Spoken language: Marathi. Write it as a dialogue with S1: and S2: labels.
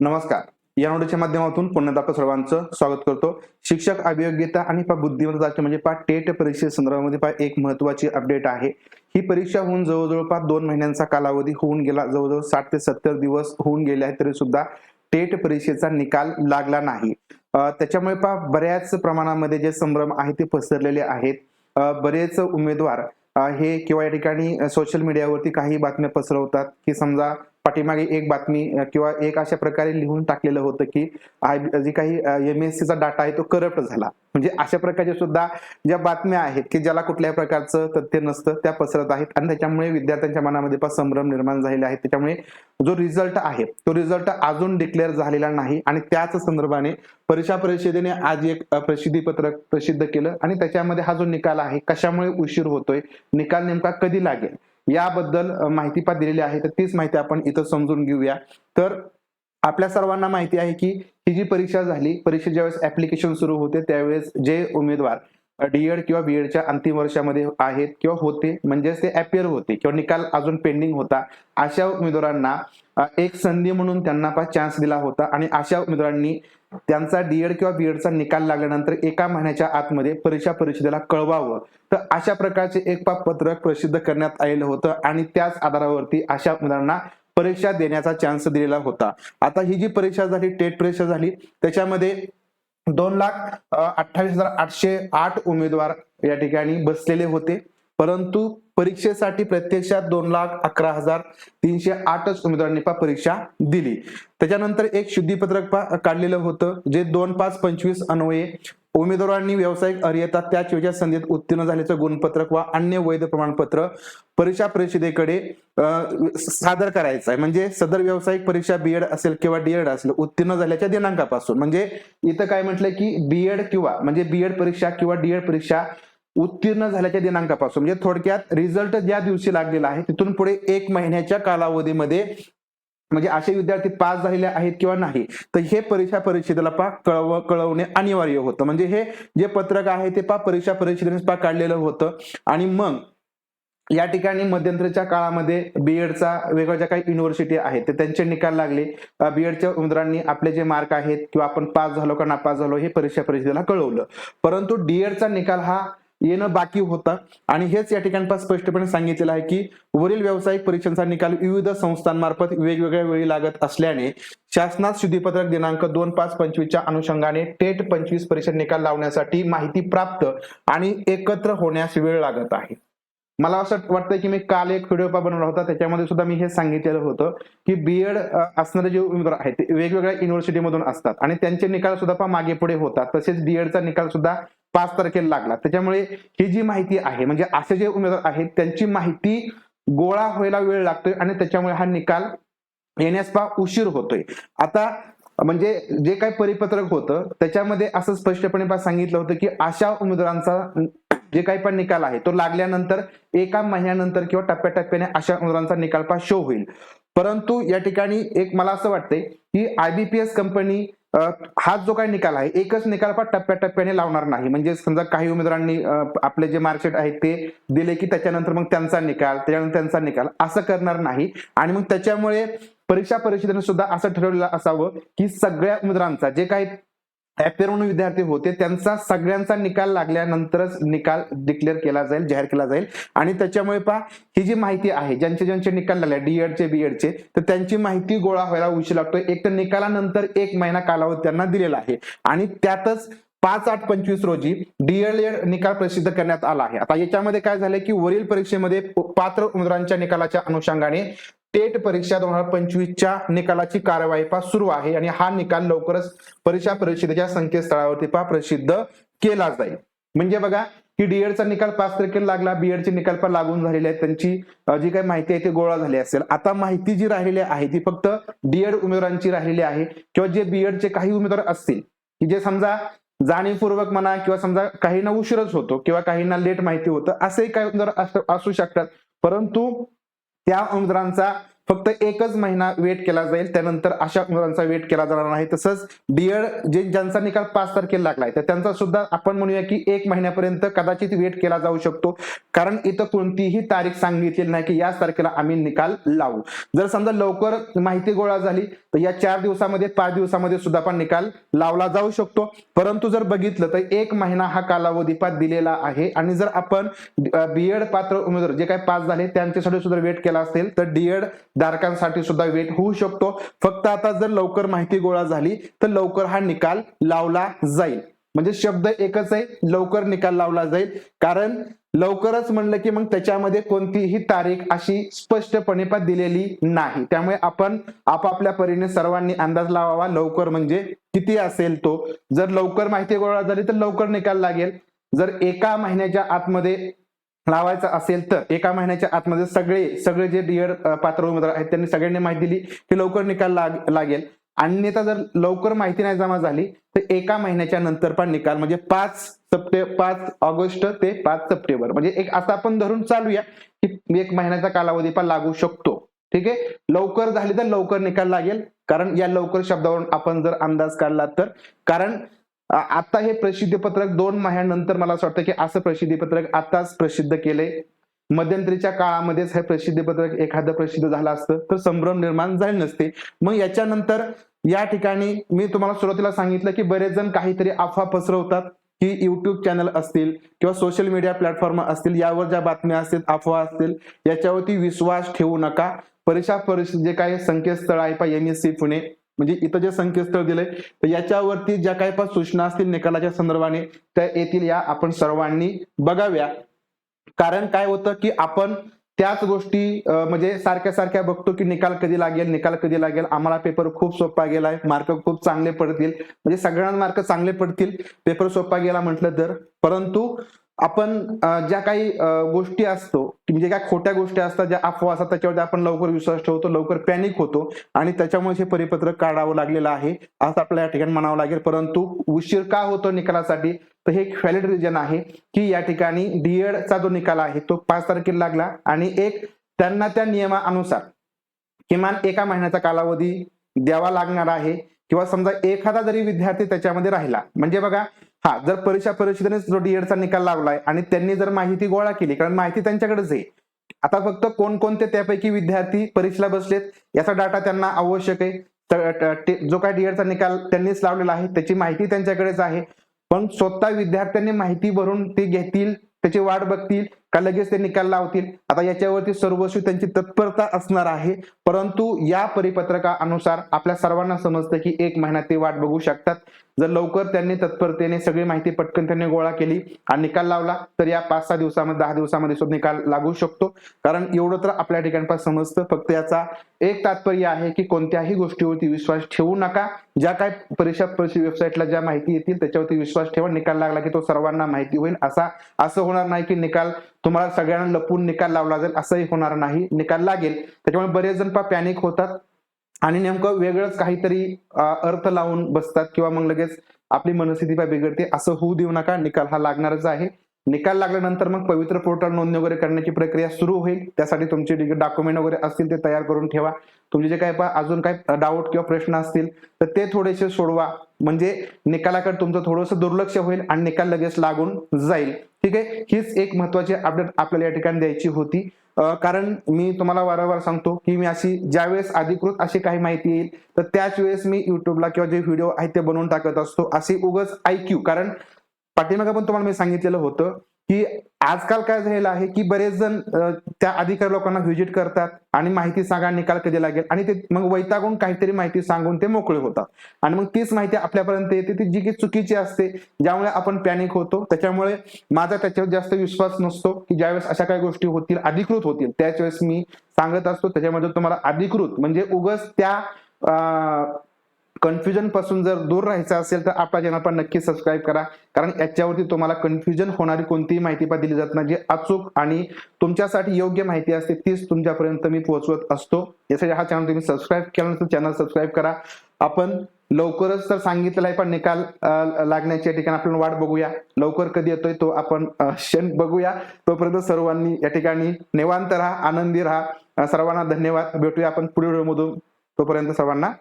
S1: नमस्कार. या नोटीच्या माध्यमातून पुन्हा आपल्या सर्वांचं स्वागत करतो. शिक्षक अभियोग्यता आणि पा बुद्धिमत्ताचे म्हणजे पा टेट परीक्षे संदर्भामध्ये पा एक महत्वाची अपडेट आहे. ही परीक्षा होऊन जवळजवळ पा दोन महिन्यांचा कालावधी होऊन गेला. जवळजवळ साठ ते सत्तर दिवस होऊन गेले आहेत तरी सुद्धा टेट परीक्षेचा निकाल लागला नाही. त्याच्यामुळे पा बऱ्याच प्रमाणामध्ये जे संभ्रम आहे ते पसरलेले आहेत. बरेच उमेदवार हे किंवा या ठिकाणी सोशल मीडियावरती काही बातम्या पसरवतात की समजा पाठीमागे एक बातमी किंवा एक अशा प्रकारे लिहून टाकलेलं होतं की जी काही एम एस सीचा डाटा आहे तो करप्ट झाला. म्हणजे अशा प्रकारच्या सुद्धा ज्या बातम्या आहेत की ज्याला कुठल्याही प्रकारचं तथ्य नसतं त्या पसरत आहेत. आणि त्याच्यामुळे विद्यार्थ्यांच्या मनामध्ये पण संभ्रम निर्माण झालेले आहेत त्याच्यामुळे जो रिझल्ट आहे तो रिझल्ट अजून डिक्लेअर झालेला नाही. आणि त्याच संदर्भाने परीक्षा परिषदेने आज एक प्रसिद्धी पत्रक प्रसिद्ध केलं. आणि त्याच्यामध्ये हा जो निकाल आहे कशामुळे उशीर होतोय निकाल नेमका कधी लागेल? याबद्दल माहिती पा दिलेली आहे. तर तीच माहिती आपण इथं समजून घेऊया. तर आपल्या सर्वांना माहिती आहे की ही जी परीक्षा झाली परीक्षा ज्यावेळेस ऍप्लिकेशन सुरू होते त्यावेळेस जे उमेदवार डीएड किंवा बीएडच्या अंतिम वर्षामध्ये आहेत किंवा होते म्हणजेच ते अपियर होते किंवा निकाल अजून पेंडिंग होता अशा उमेदवारांना एक संधी म्हणून त्यांना पा चान्स दिला होता आणि अशा उमेदवारांनी त्यांचा डीएड किंवा बीएडचा निकाल लागल्यानंतर एका महिन्याच्या आतमध्ये परीक्षा परिषदेला कळवावं. तर अशा प्रकारचे एक पा पत्रक प्रसिद्ध करण्यात आलेलं होतं आणि त्याच आधारावरती अशा उमेदवारांना परीक्षा देण्याचा चान्स दिलेला होता. आता ही जी परीक्षा झाली टेट परीक्षा झाली त्याच्यामध्ये दोन लाख अठ्ठावीस हजार आठशे आठ उमेदवार या ठिकाणी बसलेले होते. परंतु परीक्षेसाठी प्रत्यक्षात दोन लाख अकरा हजार तीनशे आठच उमेदवारांनी पा परीक्षा दिली. त्याच्यानंतर एक शुद्धीपत्रक पा काढलेलं होतं जे दोन पाच पंचवीस अन्वये उमेदवारांनी व्यावसायिक अर्हता त्या चोवीच्या संधीत उत्तीर्ण झाल्याचं गुणपत्रक वा अन्य वैध प्रमाणपत्र परीक्षा परिषदेकडे सादर करायचं आहे म्हणजे सदर व्यावसायिक परीक्षा बीएड असेल किंवा डीएड असेल उत्तीर्ण झाल्याच्या दिनांकापासून. म्हणजे इथं काय म्हटलं की बीएड किंवा म्हणजे बीएड परीक्षा किंवा डीएड परीक्षा उत्तीर्ण झाल्याच्या दिनांकापासून. म्हणजे थोडक्यात रिझल्ट ज्या दिवशी लागलेला आहे तिथून पुढे एक महिन्याच्या कालावधीमध्ये म्हणजे असे विद्यार्थी पास झालेले आहेत किंवा नाही तर हे परीक्षा परिषदेला पा कळव कळवणे अनिवार्य होतं. म्हणजे हे जे पत्रक आहे ते पा परीक्षा परिषदेने पा काढलेलं होतं. आणि मग या ठिकाणी मध्यंतरीच्या काळामध्ये बीएडचा वेगळ्या ज्या काही युनिव्हर्सिटी आहेत ते त्यांचे निकाल लागले. बीएडच्या उमेदवारांनी आपले जे मार्क आहेत किंवा आपण पास झालो का नापास झालो हे परीक्षा परिषदेला कळवलं. परंतु डीएडचा निकाल हा येणं बाकी होतं. आणि हेच या ठिकाणी स्पष्टपणे सांगितलेलं आहे की वरील व्यावसायिक परीक्षांचा निकाल विविध संस्थांमार्फत वेगवेगळ्या वेळी लागत असल्याने शासनात शुद्धीपत्रक दिनांक दोन पाच पंचवीसच्या अनुषंगाने टेट पंचवीस परीक्षा निकाल लावण्यासाठी माहिती प्राप्त आणि एकत्र होण्यास वेळ लागत आहे. मला असं वाटतं की मी काल एक व्हिडिओ बनवला होता त्याच्यामध्ये सुद्धा मी हे सांगितलेलं होतं की बीएड असणारे जे उमेदवार आहेत ते वेगवेगळ्या युनिव्हर्सिटीमधून असतात आणि त्यांचे निकाल सुद्धा मागे पुढे होतात. तसेच डीएडचा निकाल सुद्धा पाच तारखेला लागला त्याच्यामुळे ही जी माहिती आहे म्हणजे असे जे उमेदवार आहेत त्यांची माहिती गोळा व्हायला वेळ लागतोय आणि त्याच्यामुळे हा निकाल येण्यास पा उशीर होतोय. आता म्हणजे जे काही परिपत्रक होतं त्याच्यामध्ये असं स्पष्टपणे पहा सांगितलं होतं की अशा उमेदवारांचा जे काही पण निकाल आहे तो लागल्यानंतर एका महिन्यानंतर किंवा टप्प्याटप्प्याने अशा उमेदवारांचा निकाल पा शो होईल. परंतु या ठिकाणी एक मला असं वाटतंय की आयबीपीएस कंपनी हा जो काही निकाल आहे एकच निकाल पण टप्प्याटप्प्याने लावणार नाही. म्हणजे समजा काही उमेदवारांनी आपले जे मार्कशीट आहेत ते दिले की त्याच्यानंतर मग त्यांचा निकाल त्याच्यानंतर त्यांचा निकाल असं करणार नाही. आणि मग त्याच्यामुळे परीक्षा परिषदेने सुद्धा असं ठरवलेलं असावं की सगळ्या उमेदवारांचा जे काही अपेअर म्हणून विद्यार्थी होते त्यांचा सगळ्यांचा निकाल लागल्यानंतरच निकाल डिक्लेअर केला जाईल जाहीर केला जाईल. आणि त्याच्यामुळे पहा ही जी माहिती आहे ज्यांचे ज्यांचे निकाल लागले डीएडचे बीएडचे तर त्यांची माहिती गोळा व्हायला उशीर लागतो एक तर निकालानंतर एक महिना कालावधी त्यांना दिलेला आहे. आणि त्यातच पाच आठ पंचवीस रोजी डीएलएड निकाल प्रसिद्ध करण्यात आला आहे. आता याच्यामध्ये काय झालंय की वरील परीक्षेमध्ये पात्र उमेदवारांच्या निकालाच्या अनुषंगाने टेट परीक्षा दोन हजार पंचवीसच्या निकालाची कार्यवाही पा सुरू आहे आणि हा निकाल लवकरच परीक्षा परिषदेच्या संकेतस्थळावरती पा प्रसिद्ध केला जाईल. म्हणजे बघा की डीएडचा निकाल पाच तारखेला लागला बीएडचे निकाल पण लागून झालेले आहेत. त्यांची जी काही माहिती आहे ती गोळा झाली असेल. आता माहिती जी राहिलेली आहे ती फक्त डीएड उमेदवारांची राहिलेली आहे. किंवा जे बीएडचे काही उमेदवार असतील की जे समजा जाणीवपूर्वक म्हणा किंवा समजा काहींना उशीरच होतो किंवा काहींना लेट माहिती होतं असेही काही उमेदवार असू शकतात. परंतु त्या उमेदवारांचा फक्त एकच महिना वेट केला जाईल त्यानंतर अशा मुलांचा वेट केला जाणार नाही. तसंच डीएड जे ज्यांचा निकाल पाच तारखेला लागलाय तर त्यांचा सुद्धा आपण म्हणूया की एक महिन्यापर्यंत कदाचित वेट केला जाऊ शकतो. कारण इथं कोणतीही तारीख सांगितलेली नाही की याच तारखेला आम्ही निकाल लावू. जर समजा लवकर माहिती गोळा झाली तर या चार दिवसामध्ये पाच दिवसामध्ये सुद्धा पण निकाल लावला जाऊ शकतो. परंतु जर बघितलं तर एक महिना हा कालावधी पात दिलेला आहे. आणि जर आपण बीएड पात्र उमेदवार जे काही पास झाले त्यांच्यासाठी सुद्धा वेट केला असेल तर डीएड धारकांसाठी सुद्धा वेट होऊ शकतो. फक्त आता जर लवकर माहिती गोळा झाली तर लवकर हा निकाल लावला जाईल. म्हणजे शब्द एकच आहे लवकर निकाल लावला जाईल. कारण लवकरच म्हणलं की मग त्याच्यामध्ये कोणतीही तारीख अशी स्पष्टपणे पण दिलेली नाही. त्यामुळे आपण आपापल्या परीने सर्वांनी अंदाज लावावा. लवकर म्हणजे किती असेल तो. जर लवकर माहिती गोळा झाली तर लवकर निकाल लागेल. जर एका महिन्याच्या आतमध्ये लावायचा असेल तर एका महिन्याच्या आतमध्ये सगळे सगळे जे डीएड पात्र उमेदवार आहेत त्यांनी सगळ्यांनी माहिती दिली की लवकर निकाल लाग- लागेल. अन्यथा जर लवकर माहिती नाही जमा झाली तर एका महिन्याच्या नंतर पण निकाल म्हणजे पाच सप्टेंबर पाच ऑगस्ट ते पाच सप्टेंबर म्हणजे एक असं आपण धरून चालूया की एक महिन्याचा कालावधी पण लागू शकतो. ठीक आहे? लवकर झाली तर लवकर निकाल लागेल. कारण या लवकर शब्दावरून आपण जर अंदाज काढला तर. कारण आता हे प्रसिद्धी पत्रक दोन महिन्यानंतर मला असं वाटतं की असं प्रसिद्धी पत्रक आताच प्रसिद्ध केलंय मध्यंतरीच्या काळामध्येच हे प्रसिद्धी पत्रक एखादं प्रसिद्ध झालं असतं तर संभ्रम निर्माण झाले नसते. मग याच्यानंतर या ठिकाणी मी तुम्हाला सुरुवातीला सांगितलं की बरेच जण काहीतरी अफवा पसरवतात की युट्यूब चॅनल असतील किंवा सोशल मीडिया प्लॅटफॉर्म असतील यावर ज्या बातम्या असतील अफवा असतील याच्यावरती विश्वास ठेवू नका. परीक्षा परिषद जे काही संकेतस्थळ आहे पा एम एस सी पुणे. म्हणजे इथं जे संकेतस्थळ दिलंय तर याच्यावरती ज्या काही पण सूचना असतील निकालाच्या संदर्भाने त्या येतील या आपण सर्वांनी बघाव्या. कारण काय होतं की आपण त्याच गोष्टी म्हणजे सारख्या सारख्या बघतो की निकाल कधी लागेल निकाल कधी लागेल आम्हाला पेपर खूप सोपा गेलाय मार्क खूप चांगले पडतील. म्हणजे सगळ्यांना मार्क चांगले पडतील पेपर सोपा गेला म्हटलं तर. परंतु आपण ज्या काही गोष्टी असतो म्हणजे काय खोट्या गोष्टी असतात ज्या अफवा असतात त्याच्यावरती आपण लवकर विश्वास ठेवतो लवकर पॅनिक होतो आणि त्याच्यामुळे हे परिपत्रक काढावं लागलेलं आहे. असं आपल्याला या ठिकाणी म्हणावं लागेल. परंतु उशीर का होतो निकालासाठी? तर हे एक व्हॅलिड रिजन आहे की या ठिकाणी डीएड चा जो निकाल आहे तो पाच तारखेला लागला आणि एक त्यांना त्या नियमानुसार किमान एका महिन्याचा कालावधी द्यावा लागणार आहे. किंवा समजा एखादा जरी विद्यार्थी त्याच्यामध्ये राहिला म्हणजे बघा हा जर परीक्षा परिषदेने जो डीएडचा निकाल लावलाय आणि त्यांनी जर माहिती गोळा केली कारण माहिती त्यांच्याकडेच आहे. आता फक्त कोणकोणते त्यापैकी विद्यार्थी परीक्षेला बसलेत याचा डाटा त्यांना आवश्यक आहे. तर, जो काय डीएडचा निकाल त्यांनीच लावलेला आहे त्याची माहिती त्यांच्याकडेच आहे. पण स्वतः विद्यार्थ्यांनी माहिती भरून ते घेतील त्याची वाट बघतील का लगेच ते निकाल लावतील? आता याच्यावरती सर्वस्वी त्यांची तत्परता असणार आहे. परंतु या परिपत्रकानुसार आपल्या सर्वांना समजतं की एक महिना ते वाट बघू शकतात. जर लवकर त्यांनी तत्परतेने सगळी माहिती पटकन त्यांनी गोळा केली आणि निकाल लावला तर या पाच सहा दिवसामध्ये दहा दिवसामध्ये सुद्धा निकाल लागू शकतो. कारण एवढं तर आपल्या ठिकाणपास समजतं. फक्त याचा एक तात्पर्य आहे की कोणत्याही गोष्टीवरती विश्वास ठेवू नका. ज्या काय परीक्षा परिषद वेबसाईटला ज्या माहिती येतील त्याच्यावरती विश्वास ठेवा. निकाल लागला की तो सर्वांना माहिती होईल. असा असं होणार नाही की निकाल तुम्हाला सगळ्यांना लपून निकाल लावला जाईल असंही होणार नाही. निकाल लागेल. त्याच्यामुळे बरेच जण पॅनिक होतात. आणि नेमकं वेगळंच काहीतरी अर्थ लावून बसतात किंवा मग लगेच आपली मनस्थिती पाय बिघडते. असं होऊ देऊ नका. निकाल हा लागणारच आहे. निकाल लागल्यानंतर मग पवित्र पोर्टल नोंदणी वगैरे करण्याची प्रक्रिया सुरू होईल. त्यासाठी तुमचे डॉक्युमेंट वगैरे असतील ते तयार करून ठेवा. तुमचे जे काय अजून काय डाऊट किंवा प्रश्न असतील तर ते थोडेसे सोडवा. म्हणजे निकालाकडे तुमचं थोडंसं दुर्लक्ष होईल आणि निकाल लगेच लागून जाईल. ठीक आहे? हीच एक महत्वाची अपडेट आपल्याला या ठिकाणी द्यायची होती. कारण मी तुम्हाला वारंवार सांगतो की मी अशी ज्यावेळेस अधिकृत अशी काही माहिती येईल तर त्याच वेळेस मी युट्यूबला किंवा जे व्हिडिओ आहेत ते बनवून टाकत असतो. असे उगच ऐक्यू कारण पाठीमागे पण तुम्हाला मी सांगितलेलं होतं की आजकाल काय झालेलं आहे की बरेच जण त्या अधिकारी लोकांना व्हिजिट करतात आणि माहिती सांगा निकाल कधी लागेल? आणि ते मग वैतागून काहीतरी माहिती सांगून ते मोकळे होतात. आणि मग तीच माहिती आपल्यापर्यंत येते. ती जी की चुकीची असते ज्यामुळे आपण पॅनिक होतो. त्याच्यामुळे माझा त्याच्यावर जास्त विश्वास नसतो की ज्यावेळेस अशा काही गोष्टी होतील अधिकृत होतील त्याच वेळेस मी सांगत असतो. त्याच्यामध्ये तुम्हाला अधिकृत म्हणजे उगच त्या कन्फ्युजनपासून जर दूर राहायचं असेल तर आपला चॅनल पण नक्की सबस्क्राईब करा. कारण याच्यावरती तुम्हाला कन्फ्युजन होणारी कोणतीही माहिती पण दिली जात नाही. जी अचूक आणि तुमच्यासाठी योग्य माहिती असते तीच तुमच्यापर्यंत मी पोहोचवत असतो. यासाठी हा चॅनल तुम्ही सबस्क्राईब केल्यानंतर चॅनल सबस्क्राईब करा. आपण लवकरच तर सांगितलेला आहे पण निकाल लागण्याच्या ठिकाणी आपण वाट बघूया. लवकर कधी येतोय तो आपण क्षण बघूया. तोपर्यंत सर्वांनी या ठिकाणी निवांत राहा आनंदी राहा. सर्वांना धन्यवाद. भेटूया आपण पुढील व्हिडिओमधून तोपर्यंत सर्वांना